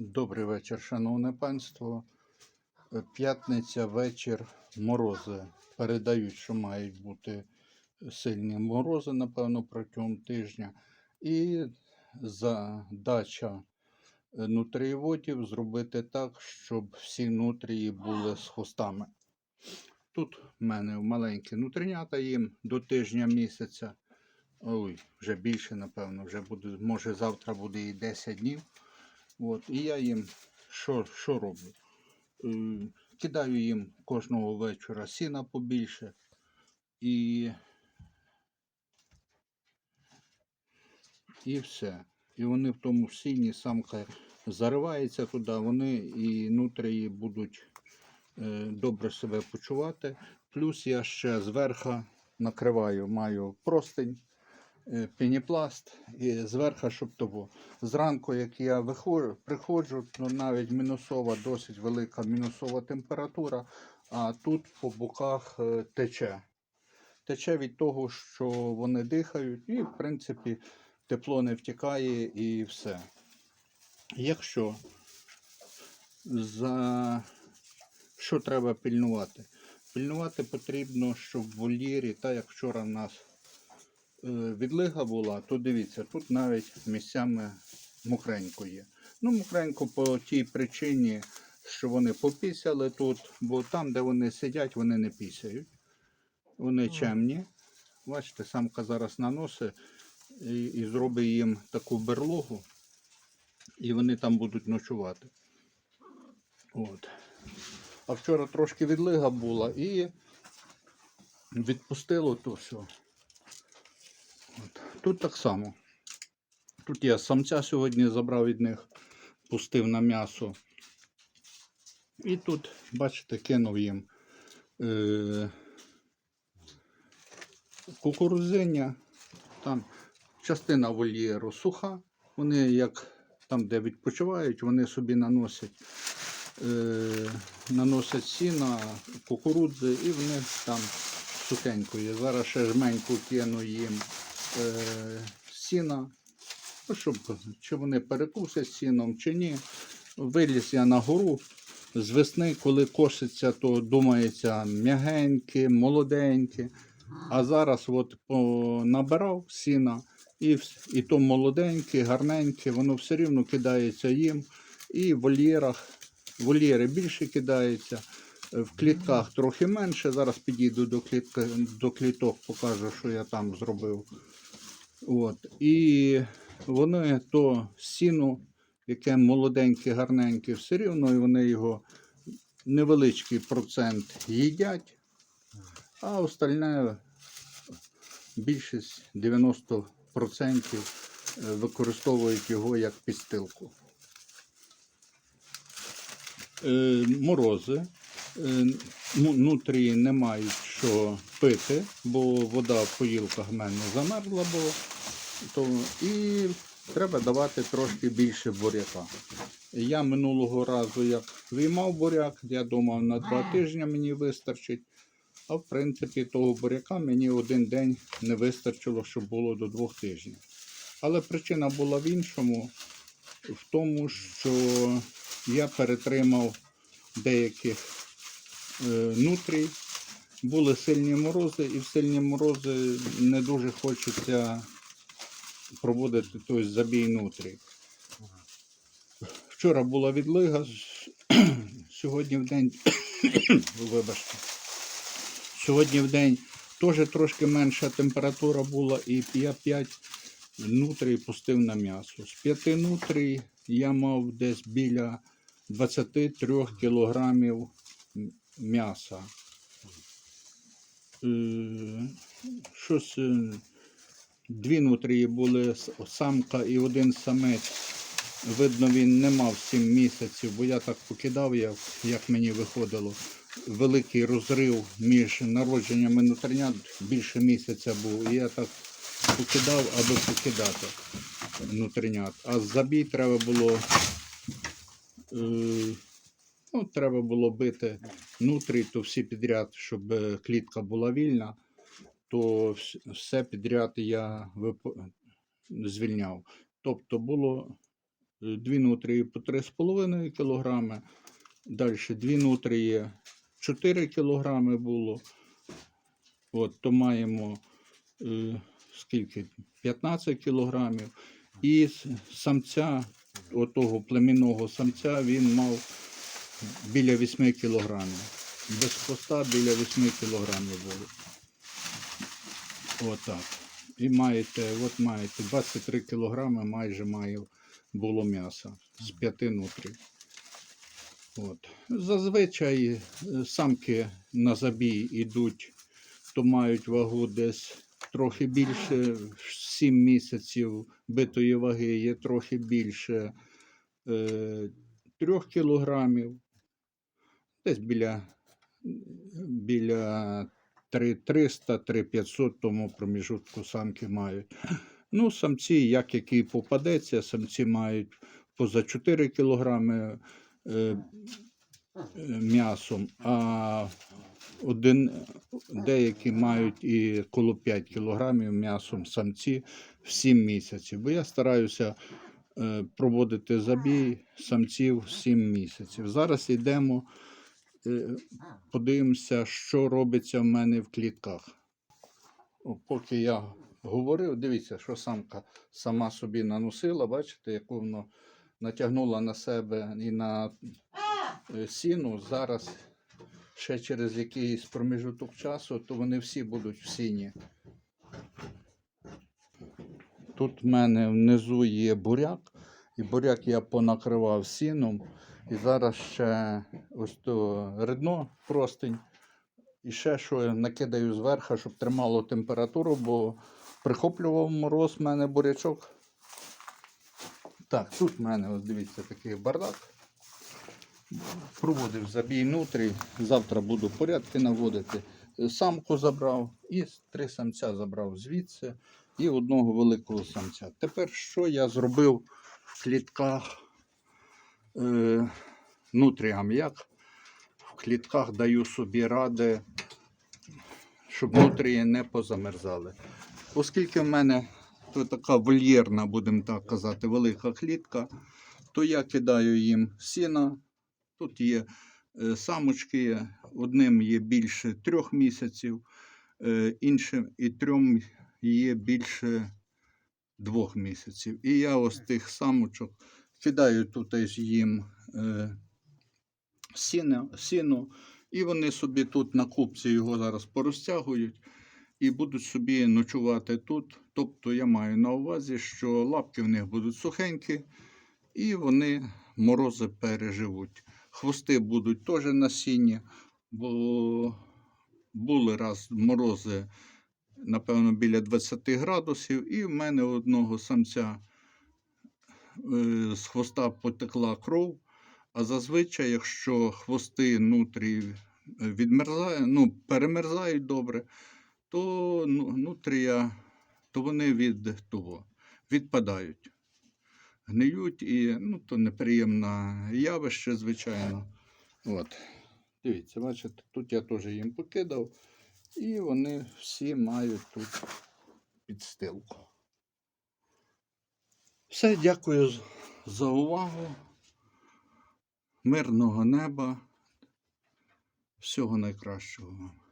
Добрий вечір, шановне панство. Е, П'ятниця вечір морози. Передають, що мають бути сильні морози, напевно, протягом тижня. І задача е, нутрієводів зробити так, щоб всі нутрії були з хвостами. Тут в мене маленькі нутринята їм до тижня місяця. Ой, вже більше, напевно, вже буде, може завтра буде і 10 днів. От, і я їм що, що роблю? Е, кидаю їм кожного вечора сіна побільше. І, і все. І вони в тому сіні самка заривається туди, вони і нутрії будуть е, добре себе почувати. Плюс я ще зверху накриваю, маю простень, пеніпласт і зверху, щоб того. Зранку, як я виходжу, приходжу, ну навіть мінусова, досить велика мінусова температура, а тут по боках е, тече. Тече від того, що вони дихають, і, в принципі, тепло не втікає і все. Якщо за що треба пильнувати? Пильнувати потрібно, щоб в вольєрі, та як вчора в нас е, відлига була, то дивіться, тут навіть місцями мокренько є. Ну, мокренько по тій причині, що вони попісяли тут, бо там, де вони сидять, вони не пісяють. Вони чемні. Бачите, самка зараз наносить і, і зробить їм таку берлогу, і вони там будуть ночувати. От. А вчора трошки відлига була і відпустило то все. Тут так само. Тут я самця сьогодні забрав від них, пустив на м'ясо. І тут, бачите, кинув їм е- кукурузиння. Там частина вольєру суха. Вони як там, де відпочивають, вони собі наносять, е- наносять сіна, кукурудзи і вони там сухенько є. Зараз ще жменьку кину їм сіна. Ну, щоб чи вони перекусять сіном, чи ні. Виліз я на гору. З весни, коли коситься, то думається м'ягеньке, молоденьке. А зараз от набирав сіна, і, і то молоденьке, гарненьке, воно все рівно кидається їм. І в вольєрах, вольєри більше кидаються, в клітках трохи менше. Зараз підійду до, клітка, до кліток, покажу, що я там зробив. От. І вони то сіно, яке молоденьке, гарненьке, все рівно, і вони його невеличкий процент їдять, а остальне більшість 90% е, використовують його як підстилку. Е, Морози. Е, ну, Нутрії не мають що пити, бо вода в поїлках в мене замерзла, бо то, і треба давати трошки більше буряка. Я минулого разу як виймав буряк, я думав на два тижні мені вистачить. А в принципі того буряка мені один день не вистачило, щоб було до двох тижнів. Але причина була в іншому, в тому, що я перетримав деяких нутрій. Були сильні морози, і в сильні морози не дуже хочеться проводити той забій нутрій. Вчора була відлига, сьогодні в день, вибачте, сьогодні в день теж трошки менша температура була, і я 5 нутрій пустив на м'ясо. З 5 нутрій я мав десь біля 23 кілограмів м'яса. Е, Щось е, дві нутрії були самка і один самець. Видно, він не мав 7 місяців, бо я так покидав, як, як мені виходило. Великий розрив між народженнями нутринят більше місяця був. І я так покидав, аби покидати нутринят. А забій треба було. Е, ну, треба було бити нутрій, то всі підряд, щоб е, клітка була вільна, то все підряд я звільняв. Тобто було е, дві нутрії по 3,5 кг. Далі дві нутрії 4 кг було. От, то маємо е, скільки? 15 кілограмів. І самця, отого племінного самця, він мав біля 8 кілограмів. Без хвоста біля 8 кілограмів було. Отак. І маєте, от маєте 23 кілограми майже має було м'яса з п'яти нутрій. От. Зазвичай е, самки на забій йдуть, то мають вагу десь трохи більше, 7 місяців битої ваги є трохи більше е, 3 кілограмів, десь біля, біля 300-3500 тому проміжутку самки мають. Ну, самці, як який попадеться, самці мають поза 4 кілограми е, м'ясом, а один, деякі мають і коло 5 кілограмів м'ясом самці в 7 місяців. Бо я стараюся е, проводити забій самців 7 місяців. Зараз йдемо, подивимося, що робиться в мене в клітках. Поки я говорив, дивіться, що самка сама собі наносила, бачите, яку воно натягнула на себе і на е, сіну. Зараз ще через якийсь проміжуток часу, то вони всі будуть в сіні. Тут в мене внизу є буряк, і буряк я понакривав сіном. І зараз ще ось то ридно простень. І ще що я накидаю зверху, щоб тримало температуру, бо прихоплював мороз в мене бурячок. Так, тут в мене, ось дивіться, такий бардак. Проводив забій нутрій. Завтра буду порядки наводити. Самку забрав і три самця забрав звідси і одного великого самця. Тепер що я зробив в клітках е, нутріям? Як в клітках даю собі ради, щоб нутрії не позамерзали. Оскільки в мене тут така вольєрна, будемо так казати, велика клітка, то я кидаю їм сіна. Тут є е, самочки, одним є більше трьох місяців, е, іншим і трьом є більше двох місяців. І я ось тих самочок кидаю тут їм е, сіно, сіно, і вони собі тут на купці його зараз порозтягують і будуть собі ночувати тут. Тобто я маю на увазі, що лапки в них будуть сухенькі, і вони морози переживуть. Хвости будуть теж на сіні, бо були раз морози, напевно, біля 20 градусів, і в мене одного самця е, з хвоста потекла кров. А зазвичай, якщо хвости нутрі відмерзають, ну, перемерзають добре, то ну, нутрія, то вони від того відпадають гниють і ну, то неприємне явище, звичайно. От. Дивіться, бачите, тут я теж їм покидав, і вони всі мають тут підстилку. Все, дякую за увагу. Мирного неба. Всього найкращого вам.